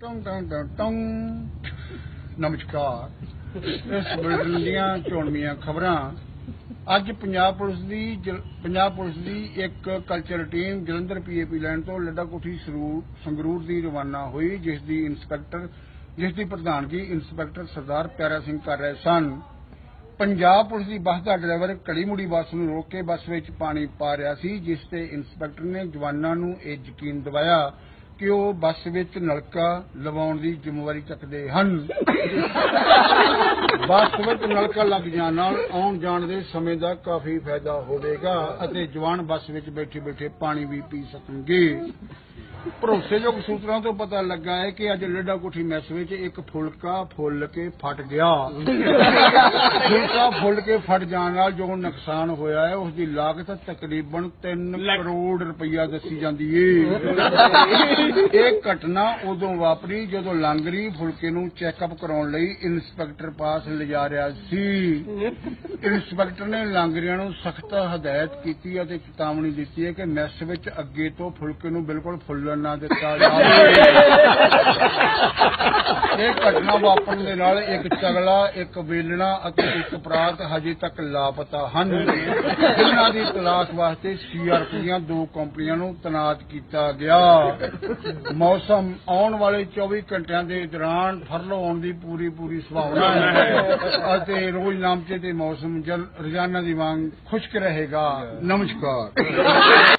ਟੰ ਟੰ ਟੰ ਨਮਸਕਾਰ। ਇਸ ਬੁਲਟਨ ਚੋਣਵੀਆਂ ਖਬਰਾਂ। ਅੱਜ ਪੰਜਾਬ ਪੁਲਿਸ ਦੀ ਜਲ- ਪੰਜਾਬ ਪੁਲਿਸ ਦੀ ਇੱਕ ਕਲਚਰ ਟੀਮ ਜਲੰਧਰ ਪੀਏਪੀ ਲੈਣ ਤੋਂ ਲੱਡਾ ਕੋਠੀ ਸੰਗਰੂਰ ਦੀ ਰਵਾਨਾ ਹੋਈ, ਜਿਸ ਦੀ ਇੰਸਪੈਕਟਰ ਜਿਸ ਦੀ ਪ੍ਰਧਾਨਗੀ ਇੰਸਪੈਕਟਰ ਸਰਦਾਰ ਪਿਆਰਾ ਸਿੰਘ ਕਰ ਰਹੇ ਸਨ। ਪੰਜਾਬ ਪੁਲਿਸ ਦੀ ਬੱਸ ਦਾ ਡਰਾਈਵਰ ਘੜੀ ਮੁੜੀ ਬੱਸ ਨੂੰ ਰੋਕ ਕੇ ਬੱਸ ਵਿੱਚ ਪਾਣੀ ਪਾ ਰਿਹਾ ਸੀ, ਜਿਸ ਤੇ ਇੰਸਪੈਕਟਰ ਨੇ ਜਵਾਨਾਂ ਨੂੰ ਇਹ ਯਕੀਨ ਦਿਵਾਇਆ ਕਿ ਉਹ ਬੱਸ ਵਿੱਚ ਨਲਕਾ ਲਵਾਉਣ ਦੀ ਜ਼ਿੰਮੇਵਾਰੀ ਚੱਕਦੇ ਹਨ? ਬੱਸ ਵਿੱਚ ਨਲਕਾ ਲੱਗ ਜਾਣ ਨਾਲ ਆਉਣ ਜਾਣ ਦੇ ਸਮੇਂ ਦਾ ਕਾਫੀ ਫਾਇਦਾ ਹੋਵੇਗਾ ਅਤੇ ਜਵਾਨ ਬੱਸ ਵਿੱਚ ਬੈਠੇ ਬੈਠੇ ਪਾਣੀ ਵੀ ਪੀ ਸਕਣਗੇ। ਭਰੋਸੇਯੋਗ ਸੂਤਰਾਂ ਤੋਂ ਪਤਾ ਲੱਗਾ ਹੈ ਕਿ ਅੱਜ ਲੱਡਾ ਕੋਠੀ ਮੈਸ ਵਿੱਚ ਇੱਕ ਫੁਲਕਾ ਫੁੱਲ ਕੇ ਫਟ ਗਿਆ। ਫੁਲਕਾ ਫੁੱਲ ਕੇ ਫਟ ਜਾਣ ਨਾਲ ਜੋ ਨੁਕਸਾਨ ਹੋਇਆ ਹੈ ਉਸ ਦੀ ਲਾਗਤ ਤਕਰੀਬਨ 3 ਕਰੋੜ ਰੁਪਈਆ ਦੱਸੀ ਜਾਂਦੀ ਏ। ਇਹ ਘਟਨਾ ਉਦੋਂ ਵਾਪਰੀ ਜਦੋਂ ਲਾਂਗਰੀ ਫੁਲਕੇ ਨੂੰ ਚੈੱਕਅਪ ਕਰਾਉਣ ਲਈ ਇੰਸਪੈਕਟਰ ਪਾਸ ਲਿਜਾ ਰਿਹਾ ਸੀ। ਇੰਸਪੈਕਟਰ ਨੇ ਲਾਂਗਰੀਆਂ ਨੂੰ ਸਖਤ ਹਦਾਇਤ ਕੀਤੀ ਅਤੇ ਚੇਤਾਵਨੀ ਦਿੱਤੀ ਹੈ ਕਿ ਮੈਸ ਵਿੱਚ ਅੱਗੇ ਤੋਂ ਫੁਲਕੇ ਨੂੰ ਬਿਲਕੁਲ ਫੁੱਲਣ ਨਾ ਦਿੱਤਾ ਜਾਵੇ। ਇਹ ਘਟਨਾ ਵਾਪਰਨ ਦੇ ਨਾਲ ਇੱਕ ਚਗਲਾ, ਇੱਕ ਵੇਲਣਾ ਅਤੇ ਇੱਕ ਪ੍ਰਾਤ ਹਜੇ ਤੱਕ ਲਾਪਤਾ ਹਨ। ਜਿਨ੍ਹਾਂ ਦੀ ਤਲਾਸ਼ ਵਾਸਤੇ ਸੀਆਰਪੀ ਦੀਆਂ ਦੋ ਕੰਪਨੀਆਂ ਨੂੰ ਤੈਨਾਤ ਕੀਤਾ ਗਿਆ। ਮੌਸਮ ਆਉਣ ਵਾਲੇ 24 ਘੰਟਿਆਂ ਦੇ ਦੌਰਾਨ ਫਰਲੋ ਹੋਣ ਦੀ ਪੂਰੀ ਪੂਰੀ ਸੰਭਾਵਨਾ ਹੈ ਅਤੇ ਰੋਜ਼ ਨਾਮਚੇ ਦੇ ਮੌਸਮ ਰੋਜ਼ਾਨਾ ਦੀ ਵਾਂਗ ਖੁਸ਼ਕ ਰਹੇਗਾ। ਨਮਸਕਾਰ।